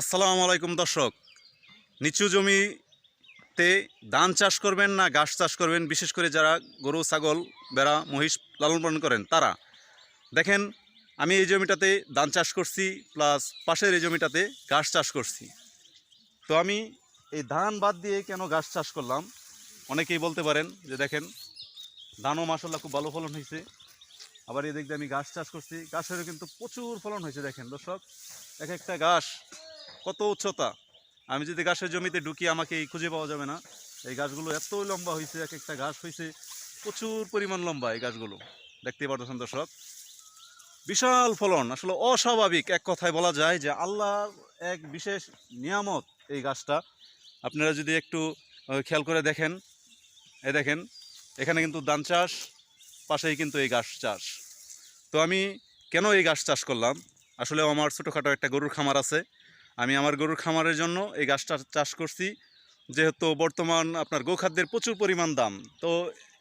আসসালামু আলাইকুম দর্শক। নিচু জমিতে ধান চাষ করবেন না ঘাস চাষ করবেন? বিশেষ করে যারা গরু, ছাগল বেড়া মহিষ লালন পালন করেন, তারা। দেখেন, আমি এই জমিটাতে ধান চাষ করছি, প্লাস পাশের এই জমিটাতে ঘাস চাষ করছি। তো আমি এই ধান বাদ দিয়ে কেন ঘাস চাষ করলাম? অনেকেই বলতে পারেন যে, দেখেন, ধানও মাসাল্লাহ খুব ভালো ফলন হয়েছে। আবার এই দিয়ে আমি ঘাস চাষ করছি, ঘাসেরও কিন্তু প্রচুর ফলন হয়েছে, দেখেন দর্শক। এক একটা ঘাস কত উচ্চতা? আমি যদি গাছের জমিতে ঢুকি, আমাকে এই খুঁজে পাওয়া যাবে না। এই গাছগুলো এত লম্বা হয়েছে এক একটা ঘাস হয়েছে প্রচুর পরিমাণ লম্বা এই গাছগুলো। দেখতে পারতেছেন দর্শক? বিশাল ফলন, আসলে অস্বাভাবিক। এক কথায় বলা যায় যে আল্লাহর এক বিশেষ নিয়ামত এই গাছটা। আপনারা যদি একটু খেয়াল করে দেখেন, এ দেখেন, এখানে কিন্তু ধান চাষ, পাশেই কিন্তু এই গাছ চাষ। তো আমি কেন এই গাছ চাষ করলাম? আসলে আমার ছোটোখাটো একটা গরুর খামার আছে। আমি আমার গরুর খামারের জন্য এই গাছটা চাষ করছি। যেহেতু বর্তমান আপনার গোখাদ্যের প্রচুর পরিমাণ দাম, তো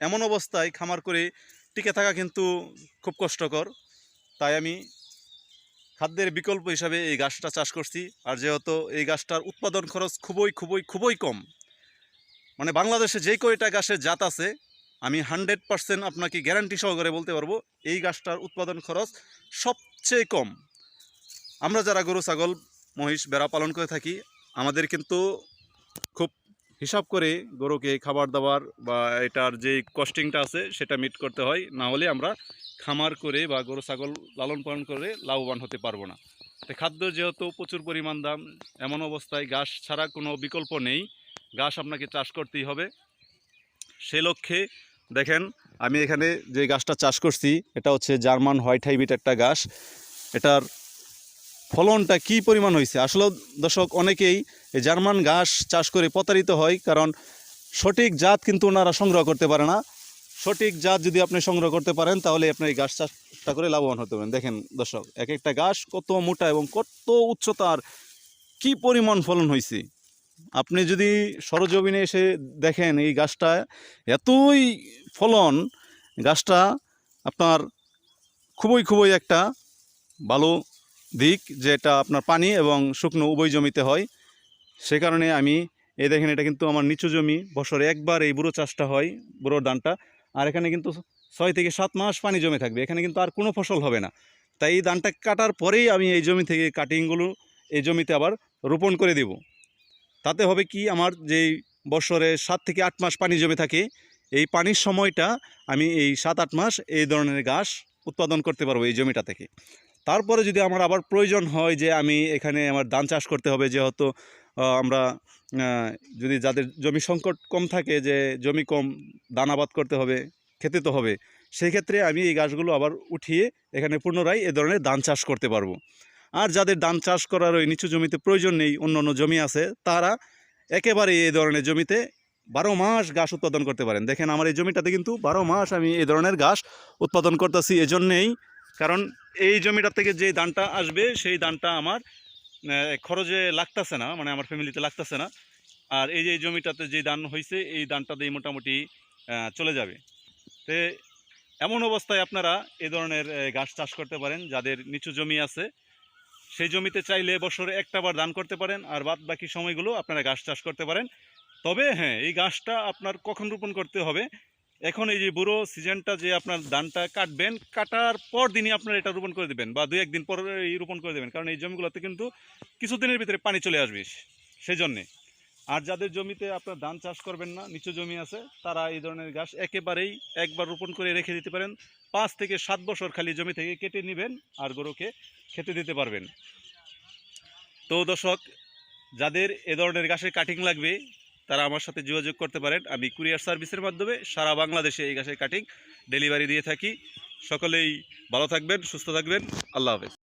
এমন অবস্থায় খামার করে টিকে থাকা কিন্তু খুব কষ্টকর। তাই আমি খাদ্যের বিকল্প হিসাবে এই গাছটা চাষ করছি। আর যেহেতু এই গাছটার উৎপাদন খরচ খুবই খুবই খুবই কম মানে বাংলাদেশে যে কয়টা গাছের জাত আছে, আমি হান্ড্রেড পার্সেন্ট আপনাকে গ্যারান্টি সহকারে বলতে পারব, এই গাছটার উৎপাদন খরচ সবচেয়ে কম। আমরা যারা গরু, ছাগল মহিষ বেড়া পালন করে থাকি। আমাদের কিন্তু খুব হিসাব করে গরুকে খাবার দাবার বা এটার যে কস্টিংটা আছে, সেটা মিট করতে হয়। না হলে আমরা খামার করে বা গরু, ছাগল লালন পালন করে লাভবান হতে পারব না। তো খাদ্য যেহেতু প্রচুর পরিমাণ দাম, এমন অবস্থায় ঘাস ছাড়া কোনো বিকল্প নেই। ঘাস আপনাকে চাষ করতেই হবে। সে লক্ষ্যে দেখেন, আমি এখানে যে গাছটা চাষ করছি, এটা হচ্ছে জার্মান হোয়াইট হাইব্রিড একটা গাছ এটার ফলনটা কি পরিমাণ হয়েছে আসলে দর্শক, অনেকেই জার্মান ঘাস চাষ করে প্রতারিত হয় কারণ সঠিক জাত কিন্তু ওনারা সংগ্রহ করতে পারে না। সঠিক জাত যদি আপনি সংগ্রহ করতে পারেন, তাহলে আপনি এই গাছ চাষটা করে লাভবান হতে পারেন। দেখেন দর্শক, এক একটা গাছ কত মোটা এবং কত উচ্চতার কি পরিমাণ ফলন হয়েছে আপনি যদি সরজমিনে এসে দেখেন এই গাছটা এতই ফলন গাছটা আপনার খুবই খুবই একটা ভালো দিক যেটা আপনার পানি এবং শুকনো উভয় জমিতে হয়, সে কারণে আমি এই দেখেন এটা কিন্তু আমার নিচু জমি, বছরে একবার এই বুড়ো চাষটা হয়, বুড়োর ধানটা, আর এখানে কিন্তু ছয় থেকে সাত মাস পানি জমে থাকবে, এখানে কিন্তু আর কোনো ফসল হবে না। তাই এই ধানটা কাটার পরেই আমি এই জমি থেকে কাটিংগুলো, এই জমিতে আবার রোপণ করে দেব। তাতে হবে কি, আমার যেই বছরে সাত থেকে আট মাস পানি জমে থাকে, এই পানির সময়টা আমি এই সাত আট মাস এই ধরনের ঘাস উৎপাদন করতে পারব এই জমিটা থেকে। তারপরে যদি আমার আবার প্রয়োজন হয় যে আমি এখানে আমার ধান চাষ করতে হবে, যেহেতু আমরা যদি যাদের জমি সংকট কম থাকে যে জমি কম ধান আবাদ করতে হবে, খেতে তো হবে, সেই ক্ষেত্রে আমি এই গাছগুলো আবার উঠিয়ে এখানে পুনরায় এ ধরনের ধান চাষ করতে পারব। আর যাদের ধান চাষ করার ওই নিচু জমিতে প্রয়োজন নেই, অন্য অন্য জমি আছে, তারা একেবারে এই ধরনের জমিতে বারো মাস ঘাস উৎপাদন করতে পারেন। দেখেন আমার এই জমিটাতে কিন্তু বারো মাস আমি এই ধরনের ঘাস উৎপাদন করতেছি, এজন্যেই কারণ এই জমিটা থেকে যে ধানটা আসবে, সেই ধানটা আমার খরচে লাগতেছে না মানে আমার ফ্যামিলিতে লাগতেছে না। আর এই যে জমিটাতে যে ধান হয়েছে এই ধানটাতেই মোটামুটি চলে যাবে। তো এমন অবস্থায় আপনারা এ ধরনের গাছ চাষ করতে পারেন, যাদের নিচু জমি আছে। সেই জমিতে চাইলে বছরে একটা বার ধান করতে পারেন, আর বাদ বাকি সময়গুলো আপনারা গাছ চাষ করতে পারেন। তবে হ্যাঁ এই গাছটা আপনার কখন রোপণ করতে হবে এখন এই যে বুড়ো সিজনটা যে আপনার ধানটা কাটবেন, কাটার পর দিনই আপনারা এটা রোপণ করে দেবেন বা দু একদিন পর এই রোপণ করে দেবেন। কারণ এই জমিগুলোতে কিন্তু কিছুদিনের ভিতরে পানি চলে আসবে সেই জন্যে আর যাদের জমিতে আপনার ধান চাষ করবেন না, নিচু জমি আছে, তারা এই ধরনের ঘাস একেবারেই একবার রোপণ করে রেখে দিতে পারেন। পাঁচ থেকে সাত বছর খালি জমি থেকে কেটে নেবেন আর গরুকে খেতে দিতে পারবেন। তো দর্শক, যাদের এ ধরনের ঘাসের কাটিং লাগবে তারা আমার সাথে যোগাযোগ করতে পারেন। আমি কুরিয়ার সার্ভিসের মাধ্যমে সারা বাংলাদেশে এই গাছের কাটিং ডেলিভারি দিয়ে থাকি। সকলেই ভালো থাকবেন, সুস্থ থাকবেন। আল্লাহ হাফেজ।